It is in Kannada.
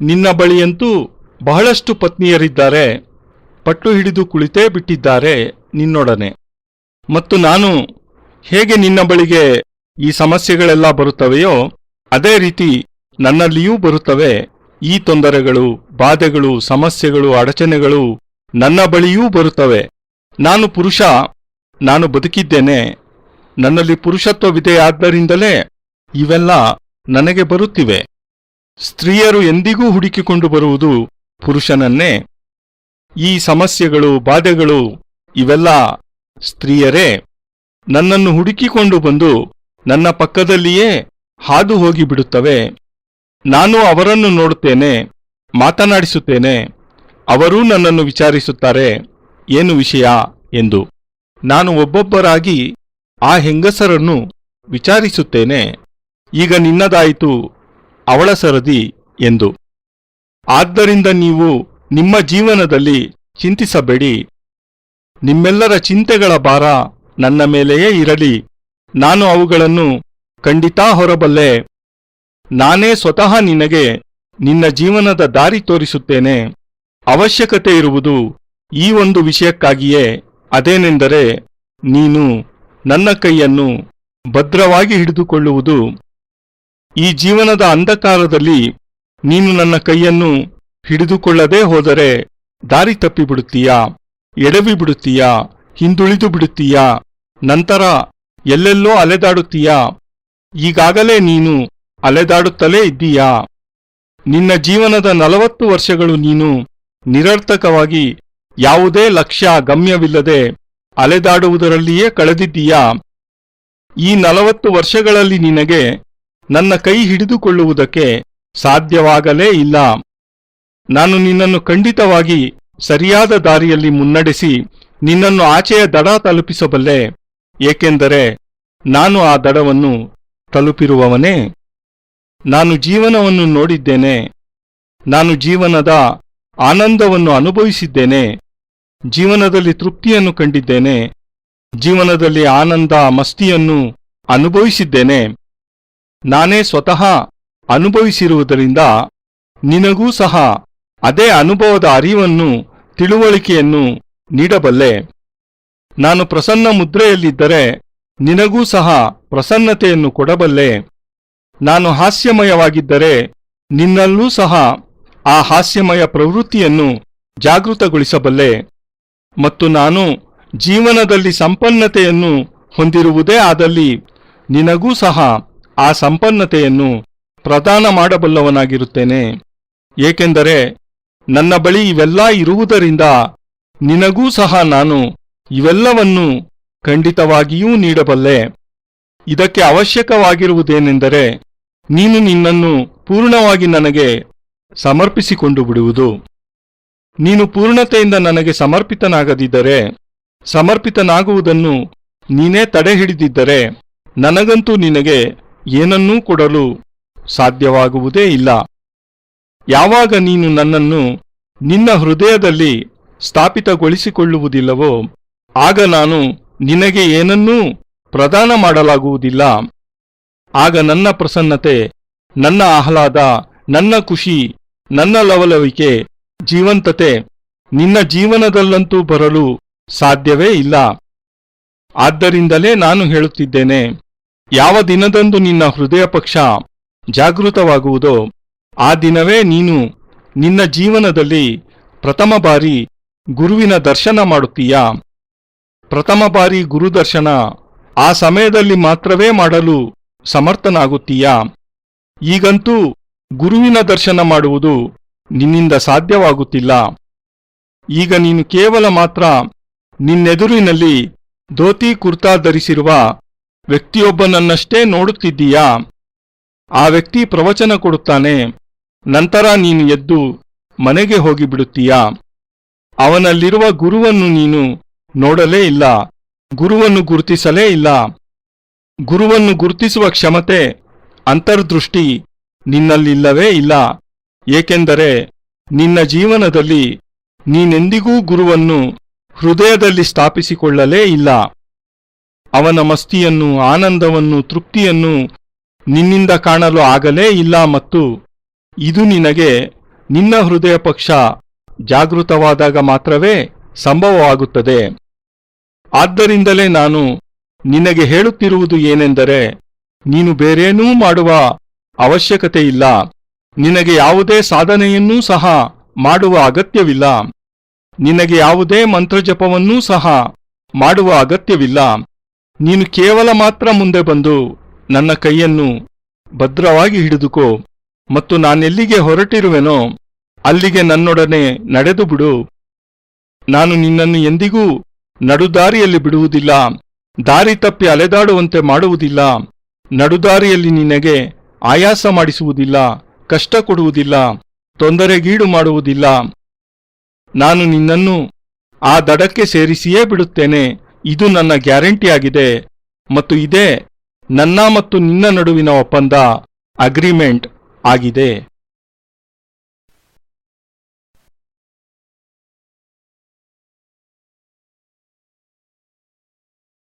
ನಿನ್ನ ಬಳಿಯಂತೂ ಬಹಳಷ್ಟು ಪತ್ನಿಯರಿದ್ದಾರೆ. ಪಟ್ಟು ಹಿಡಿದು ಕುಳಿತೇ ಬಿಟ್ಟಿದ್ದಾರೆ ನಿನ್ನೊಡನೆ. ಮತ್ತು ನಾನು ಹೇಗೆ ನಿನ್ನ ಬಳಿಗೆ ಈ ಸಮಸ್ಯೆಗಳೆಲ್ಲ ಬರುತ್ತವೆಯೋ, ಅದೇ ರೀತಿ ನನ್ನಲ್ಲಿಯೂ ಬರುತ್ತವೆ. ಈ ತೊಂದರೆಗಳು, ಬಾಧೆಗಳು, ಸಮಸ್ಯೆಗಳು, ಅಡಚಣೆಗಳು ನನ್ನ ಬಳಿಯೂ ಬರುತ್ತವೆ. ನಾನು ಪುರುಷ, ನಾನು ಬದುಕಿದ್ದೇನೆ. ನನ್ನಲ್ಲಿ ಪುರುಷತ್ವವಿದೆಯಾದ್ದರಿಂದಲೇ ಇವೆಲ್ಲ ನನಗೆ ಬರುತ್ತಿವೆ. ಸ್ತ್ರೀಯರು ಎಂದಿಗೂ ಹುಡುಕಿಕೊಂಡು ಬರುವುದು ಪುರುಷನನ್ನೇ. ಈ ಸಮಸ್ಯೆಗಳು, ಬಾಧೆಗಳು ಇವೆಲ್ಲ ಸ್ತ್ರೀಯರೇ. ನನ್ನನ್ನು ಹುಡುಕಿಕೊಂಡು ಬಂದು ನನ್ನ ಪಕ್ಕದಲ್ಲಿಯೇ ಹಾದು ಹೋಗಿಬಿಡುತ್ತವೆ ನಾನು ಅವರನ್ನು ನೋಡುತ್ತೇನೆ, ಮಾತನಾಡಿಸುತ್ತೇನೆ. ಅವರೂ ನನ್ನನ್ನು ವಿಚಾರಿಸುತ್ತಾರೆ. ಏನು ವಿಷಯ? ಎಂದು. ನಾನು ಒಬ್ಬೊಬ್ಬರಾಗಿ ಆ ಹೆಂಗಸರನ್ನು ವಿಚಾರಿಸುತ್ತೇನೆ. ಈಗ ನಿನ್ನದಾಯಿತು ಅವಳ ಸರದಿ ಎಂದು. ಆದ್ದರಿಂದ ನೀವು ನಿಮ್ಮ ಜೀವನದಲ್ಲಿ ಚಿಂತಿಸಬೇಡಿ. ನಿಮ್ಮೆಲ್ಲರ ಚಿಂತೆಗಳ ಭಾರ ನನ್ನ ಮೇಲೆಯೇ ಇರಲಿ. ನಾನು ಅವುಗಳನ್ನು ಖಂಡಿತಾ ಹೊರಬಲ್ಲೆ. ನಾನೇ ಸ್ವತಃ ನಿನಗೆ ನಿನ್ನ ಜೀವನದ ದಾರಿ ತೋರಿಸುತ್ತೇನೆ. ಅವಶ್ಯಕತೆ ಇರುವುದು ಈ ಒಂದು ವಿಷಯಕ್ಕಾಗಿಯೇ. ಅದೇನೆಂದರೆ, ನೀನು ನನ್ನ ಕೈಯನ್ನು ಭದ್ರವಾಗಿ ಹಿಡಿದುಕೊಳ್ಳುವುದು. ಈ ಜೀವನದ ಅಂಧಕಾರದಲ್ಲಿ ನೀನು ನನ್ನ ಕೈಯನ್ನು ಹಿಡಿದುಕೊಳ್ಳದೆ ಹೋದರೆ ದಾರಿ ತಪ್ಪಿಬಿಡುತ್ತೀಯಾ? ಎಡವಿ ಬಿಡುತ್ತೀಯಾ? ಹಿಂದುಳಿದು ಬಿಡುತ್ತೀಯಾ? ನಂತರ ಎಲ್ಲೆಲ್ಲೋ ಅಲೆದಾಡುತ್ತೀಯಾ? ಈಗಾಗಲೇ ನೀನು ಅಲೆದಾಡುತ್ತಲೇ ಇದ್ದೀಯಾ? ನಿನ್ನ ಜೀವನದ ನಲವತ್ತು ವರ್ಷಗಳು ನೀನು ನಿರರ್ಥಕವಾಗಿ ಯಾವುದೇ ಲಕ್ಷ್ಯ ಗಮ್ಯವಿಲ್ಲದೆ ಅಲೆದಾಡುವುದರಲ್ಲಿಯೇ ಕಳೆದಿದ್ದೀಯಾ? ಈ ನಲವತ್ತು ವರ್ಷಗಳಲ್ಲಿ ನಿನಗೆ ನನ್ನ ಕೈ ಹಿಡಿದುಕೊಳ್ಳುವುದಕ್ಕೆ ಸಾಧ್ಯವಾಗಲೇ ಇಲ್ಲ. ನಾನು ನಿನ್ನನ್ನು ಖಂಡಿತವಾಗಿ ಸರಿಯಾದ ದಾರಿಯಲ್ಲಿ ಮುನ್ನಡೆಸಿ ನಿನ್ನನ್ನು ಆಚೆಯ ದಡ ತಲುಪಿಸಬಲ್ಲೆ. ಏಕೆಂದರೆ ನಾನು ಆ ದಡವನ್ನು ತಲುಪಿರುವವನೇ. ನಾನು ಜೀವನವನ್ನು ನೋಡಿದ್ದೇನೆ. ನಾನು ಜೀವನದ ಆನಂದವನ್ನು ಅನುಭವಿಸಿದ್ದೇನೆ. ಜೀವನದಲ್ಲಿ ತೃಪ್ತಿಯನ್ನು ಕಂಡಿದ್ದೇನೆ. ಜೀವನದಲ್ಲಿ ಆನಂದ, ಮಸ್ತಿಯನ್ನು ಅನುಭವಿಸಿದ್ದೇನೆ. ನಾನೇ ಸ್ವತಃ ಅನುಭವಿಸಿರುವುದರಿಂದ ನಿನಗೂ ಸಹ ಅದೇ ಅನುಭವದ ಅರಿವನ್ನು, ತಿಳುವಳಿಕೆಯನ್ನು ನೀಡಬಲ್ಲೆ. ನಾನು ಪ್ರಸನ್ನ ಮುದ್ರೆಯಲ್ಲಿದ್ದರೆ ನಿನಗೂ ಸಹ ಪ್ರಸನ್ನತೆಯನ್ನು ಕೊಡಬಲ್ಲೆ. ನಾನು ಹಾಸ್ಯಮಯವಾಗಿದ್ದರೆ ನಿನ್ನಲ್ಲೂ ಸಹ ಆ ಹಾಸ್ಯಮಯ ಪ್ರವೃತ್ತಿಯನ್ನು ಜಾಗೃತಗೊಳಿಸಬಲ್ಲೆ. ಮತ್ತು ನಾನು ಜೀವನದಲ್ಲಿ ಸಂಪನ್ನತೆಯನ್ನು ಹೊಂದಿರುವುದೇ ಆದಲ್ಲಿ ನಿನಗೂ ಸಹ ಆ ಸಂಪನ್ನತೆಯನ್ನು ಪ್ರದಾನ ಮಾಡಬಲ್ಲವನಾಗಿರುತ್ತೇನೆ. ಏಕೆಂದರೆ ನನ್ನ ಬಳಿ ಇವೆಲ್ಲ ಇರುವುದರಿಂದ ನಿನಗೂ ಸಹ ನಾನು ಇವೆಲ್ಲವನ್ನೂ ಖಂಡಿತವಾಗಿಯೂ ನೀಡಬಲ್ಲೆ. ಇದಕ್ಕೆ ಅವಶ್ಯಕವಾಗಿರುವುದೇನೆಂದರೆ ನೀನು ನಿನ್ನನ್ನು ಪೂರ್ಣವಾಗಿ ನನಗೆ ಸಮರ್ಪಿಸಿಕೊಂಡು ಬಿಡುವುದು. ನೀನು ಪೂರ್ಣತೆಯಿಂದ ನನಗೆ ಸಮರ್ಪಿತನಾಗದಿದ್ದರೆ, ಸಮರ್ಪಿತನಾಗುವುದನ್ನು ನೀನೇ ತಡೆ ಹಿಡಿದಿದ್ದರೆ ನನಗಂತೂ ನಿನಗೆ ಏನನ್ನೂ ಕೊಡಲು ಸಾಧ್ಯವಾಗುವುದೇ ಇಲ್ಲ. ಯಾವಾಗ ನೀನು ನನ್ನನ್ನು ನಿನ್ನ ಹೃದಯದಲ್ಲಿ ಸ್ಥಾಪಿತಗೊಳಿಸಿಕೊಳ್ಳುವುದಿಲ್ಲವೋ, ಆಗ ನಾನು ನಿನಗೆ ಏನನ್ನೂ ಪ್ರದಾನ ಮಾಡಲಾಗುವುದಿಲ್ಲ. ಆಗ ನನ್ನ ಪ್ರಸನ್ನತೆ, ನನ್ನ ಆಹ್ಲಾದ, ನನ್ನ ಖುಷಿ, ನನ್ನ ಲವಲವಿಕೆ, ಜೀವಂತತೆ ನಿನ್ನ ಜೀವನದಲ್ಲಂತೂ ಬರಲು ಸಾಧ್ಯವೇ ಇಲ್ಲ. ಆದ್ದರಿಂದಲೇ ನಾನು ಹೇಳುತ್ತಿದ್ದೇನೆ ಯಾವ ದಿನದಂದು ನಿನ್ನ ಹೃದಯ ಪಕ್ಷ ಜಾಗೃತವಾಗುವುದೋ, ಆ ದಿನವೇ ನೀನು ನಿನ್ನ ಜೀವನದಲ್ಲಿ ಪ್ರಥಮ ಬಾರಿ ಗುರುವಿನ ದರ್ಶನ ಮಾಡುತ್ತೀಯಾ? ಪ್ರಥಮ ಬಾರಿ ಗುರುದರ್ಶನ ಆ ಸಮಯದಲ್ಲಿ ಮಾತ್ರವೇ ಮಾಡಲು ಸಮರ್ಥನಾಗುತ್ತೀಯಾ? ಈಗಂತೂ ಗುರುವಿನ ದರ್ಶನ ಮಾಡುವುದು ನಿನ್ನಿಂದ ಸಾಧ್ಯವಾಗುತ್ತಿಲ್ಲ. ಈಗ ನೀನು ಕೇವಲ ಮಾತ್ರ ನಿನ್ನೆದುರಿನಲ್ಲಿ ಧೋತಿ ಕುರ್ತಾ ಧರಿಸಿರುವ ವ್ಯಕ್ತಿಯೊಬ್ಬನನ್ನಷ್ಟೇ ನೋಡುತ್ತಿದ್ದೀಯಾ? ಆ ವ್ಯಕ್ತಿ ಪ್ರವಚನ ಕೊಡುತ್ತಾನೆ, ನಂತರ ನೀನು ಎದ್ದು ಮನೆಗೆ ಹೋಗಿಬಿಡುತ್ತೀಯಾ? ಅವನಲ್ಲಿರುವ ಗುರುವನ್ನು ನೀನು ನೋಡಲೇ ಇಲ್ಲ, ಗುರುವನ್ನು ಗುರುತಿಸಲೇ ಇಲ್ಲ. ಗುರುವನ್ನು ಗುರುತಿಸುವ ಕ್ಷಮತೆ, ಅಂತರ್ದೃಷ್ಟಿ ನಿನ್ನಲ್ಲಿಲ್ಲವೇ ಇಲ್ಲ, ಏಕೆಂದರೆ ನಿನ್ನ ಜೀವನದಲ್ಲಿ ನೀನೆಂದಿಗೂ ಗುರುವನ್ನು ಹೃದಯದಲ್ಲಿ ಸ್ಥಾಪಿಸಿಕೊಳ್ಳಲೇ ಇಲ್ಲ. ಅವನ ಮಸ್ತಿಯನ್ನು, ಆನಂದವನ್ನು, ತೃಪ್ತಿಯನ್ನು ನಿನ್ನಿಂದ ಕಾಣಲು ಆಗಲೇ ಇಲ್ಲ ಮತ್ತು ಇದು ನಿನಗೆ ನಿನ್ನ ಹೃದಯ ಪಕ್ಷ ಜಾಗೃತವಾದಾಗ ಮಾತ್ರವೇ ಸಂಭವವಾಗುತ್ತದೆ. ಆದ್ದರಿಂದಲೇ ನಾನು ನಿನಗೆ ಹೇಳುತ್ತಿರುವುದು ಏನೆಂದರೆ, ನೀನು ಬೇರೇನೂ ಮಾಡುವ ಅವಶ್ಯಕತೆ ಇಲ್ಲ ನಿನಗೆ ಯಾವುದೇ ಸಾಧನೆಯನ್ನೂ ಸಹ ಮಾಡುವ ಅಗತ್ಯವಿಲ್ಲ. ನಿನಗೆ ಯಾವುದೇ ಮಂತ್ರಜಪವನ್ನೂ ಸಹ ಮಾಡುವ ಅಗತ್ಯವಿಲ್ಲ. ನೀನು ಕೇವಲ ಮಾತ್ರ ಮುಂದೆ ಬಂದು ನನ್ನ ಕೈಯನ್ನು ಭದ್ರವಾಗಿ ಹಿಡಿದುಕೋ ಮತ್ತು ನಾನೆಲ್ಲಿಗೆ ಹೊರಟಿರುವೆನೋ ಅಲ್ಲಿಗೆ ನನ್ನೊಡನೆ ನಡೆದು ಬಿಡು. ನಾನು ನಿನ್ನನ್ನು ಎಂದಿಗೂ ನಡುದಾರಿಯಲ್ಲಿ ಬಿಡುವುದಿಲ್ಲ, ದಾರಿ ತಪ್ಪಿ ಅಲೆದಾಡುವಂತೆ ಮಾಡುವುದಿಲ್ಲ, ನಡುದಾರಿಯಲ್ಲಿ ನಿನಗೆ ಆಯಾಸ ಮಾಡಿಸುವುದಿಲ್ಲ ಕಷ್ಟ ಕೊಡುವುದಿಲ್ಲ ತೊಂದರೆಗೀಡು ಮಾಡುವುದಿಲ್ಲ. ನಾನು ನಿನ್ನನ್ನು ಆ ದಡಕ್ಕೆ ಸೇರಿಸಿಯೇ ಬಿಡುತ್ತೇನೆ. ಇದು ನನ್ನ ಗ್ಯಾರಂಟಿಯಾಗಿದೆ ಮತ್ತು ಇದೇ ನನ್ನ ಮತ್ತು ನಿನ್ನ ನಡುವಿನ ಒಪ್ಪಂದ ಅಗ್ರಿಮೆಂಟ್ ಆಗಿದೆ.